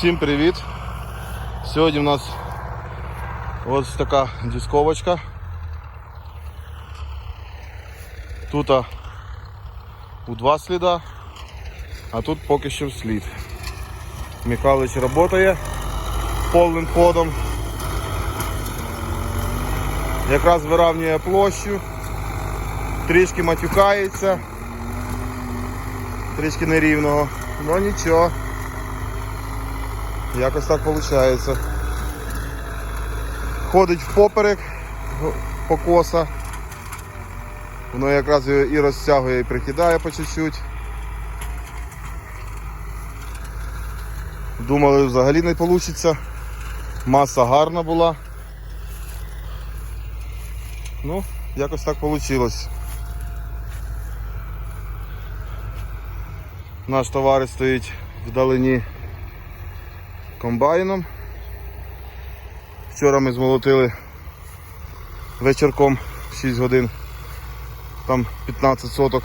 Всім привіт! Сьогодні у нас ось така дисковочка. Тут у два сліда, а тут поки що слід. Михайлович працює повним ходом. Якраз вирівнює площу, трішки матюкається, трішки нерівного, ну нічого. Якось так виходить. Ходить впоперек покоса. Воно якраз і розтягує, і прикидає по чуть-чуть. Думали взагалі не вийде. Маса гарна була. Ну, якось так вийшло. Наш товариш стоїть вдалині комбайном. Вчора ми змолотили вечірком 6 годин, там 15 соток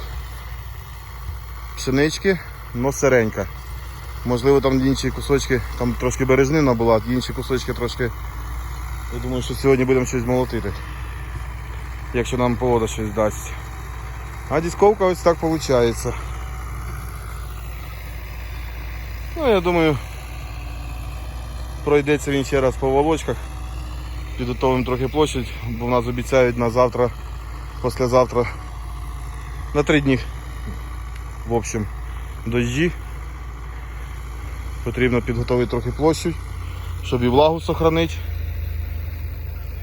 пшенички, но сиренька. Можливо там інші кусочки, там трошки бережнина була, інші кусочки трошки. Я думаю, що сьогодні будемо щось молотити. Якщо нам погода щось дасть. А дисковка ось так виходить. Ну я думаю пройдеться він ще раз по волочках. Підготовимо трохи площадь, бо в нас обіцяють на завтра, післязавтра, на три дні. В общем, дощі. Потрібно підготувати трохи площадь, щоб і влагу сохранити.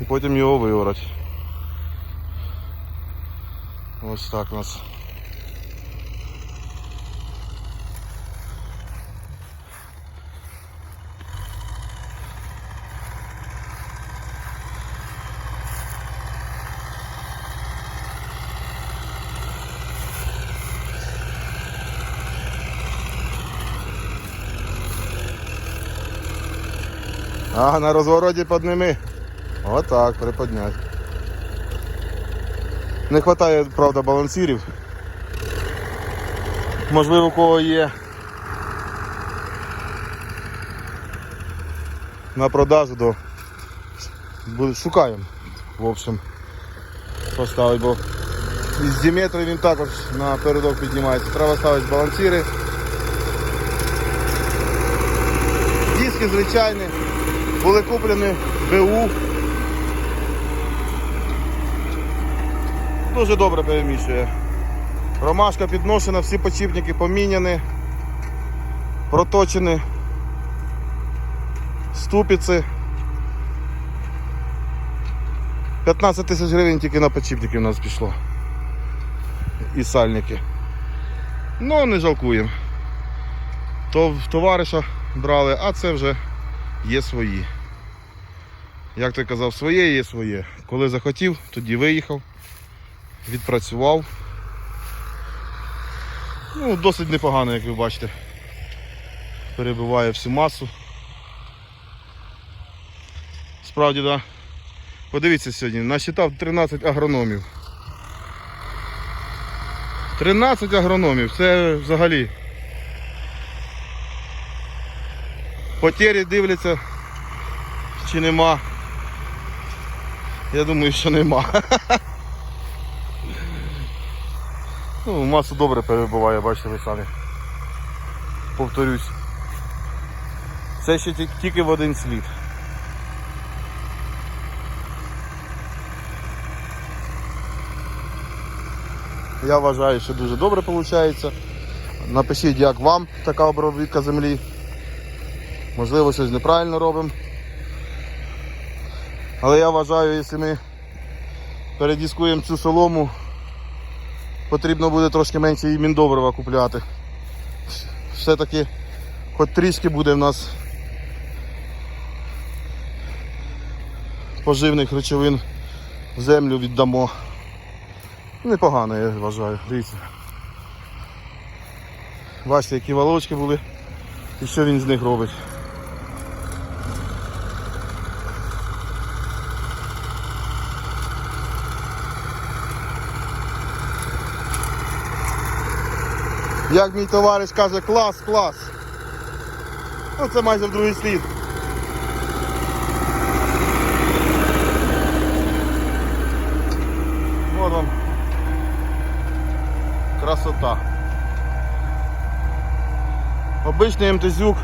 І потім його виорати. Ось так у нас. А, на розвороті підними. Отак, приподнять. Не вистачає, правда, балансирів. Можливо, у кого є на продажу, буде- шукаємо. В общем, поставити, бо із Діметри він також на передок піднімається. Треба ставити балансири. Диски звичайні. Були куплені БУ. Дуже добре переміщує. Ромашка підношена, всі почіпники поміняні, проточені, ступиці. 15 тисяч гривень тільки на почіпники у нас пішло. І сальники. Ну, не жалкуємо. То в товариша брали, а це вже є свої. Як ти казав, своє є своє. Коли захотів, тоді виїхав, відпрацював. Ну, досить непогано, як ви бачите. Перебиває всю масу. Справді. Да. Подивіться сьогодні, насчитав 13 агрономів. 13 агрономів, це взагалі. Потері дивляться, чи нема. Я думаю, що нема. Ну, масу добре перебуває, бачите ви самі. Повторюсь. Це ще тільки в один слід. Я вважаю, що дуже добре виходить. Напишіть, як вам така обробітка землі. Можливо, щось неправильно робимо. Але я вважаю, якщо ми передіскуємо цю солому, потрібно буде трошки менше і міндобрива купляти. Все-таки хоч трішки буде в нас поживних речовин в землю віддамо. Непогано, я вважаю. Дивіться. Бачите, які волочки були і що він з них робить. Як мій товариш каже, клас, клас. Ну це майже в другий слід. Вот он. Красота. Обичний МТЗюк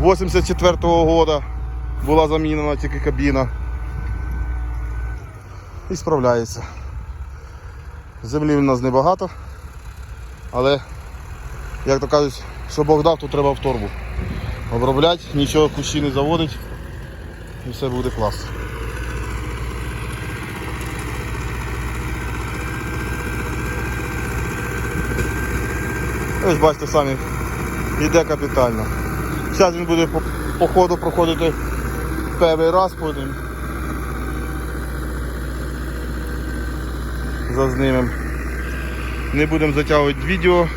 84-го года була замінена тільки кабіна. І справляється. Землі в нас небагато, але, як то кажуть, що Бог дав, то треба в торбу. Обробляти, нічого кущі не заводить і все буде клас. Ось бачите самі, йде капітально. Зараз він буде по, по ходу проходити перший раз потім. Зазнімем. Не будемо затягувати відео.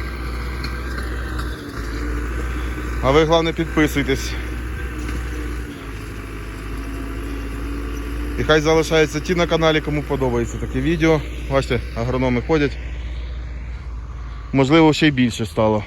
А ви головне підписуйтесь. І хай залишаються ті на каналі, кому подобається таке відео. Бачите, агрономи ходять. Можливо, ще й більше стало.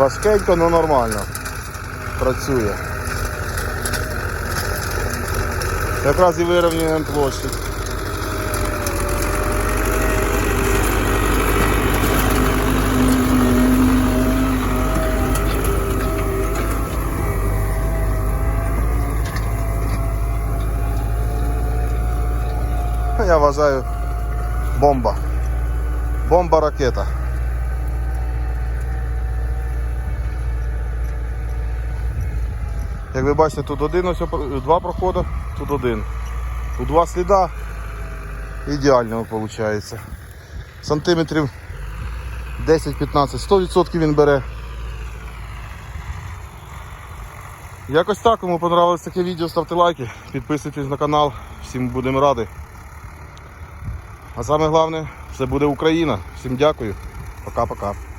Важкенько, але нормально. Працює. Якраз і вирівнюємо площу. Я вважаю бомба. Бомба ракета. Як ви бачите, тут один ось два проходи, тут один. У два сліда ідеально виходить. Сантиметрів 10-15, 100% він бере. Якось так, кому понравилось таке відео, ставте лайки, підписуйтесь на канал, всім будемо раді. А саме головне, все буде Україна. Всім дякую. Пока-пока.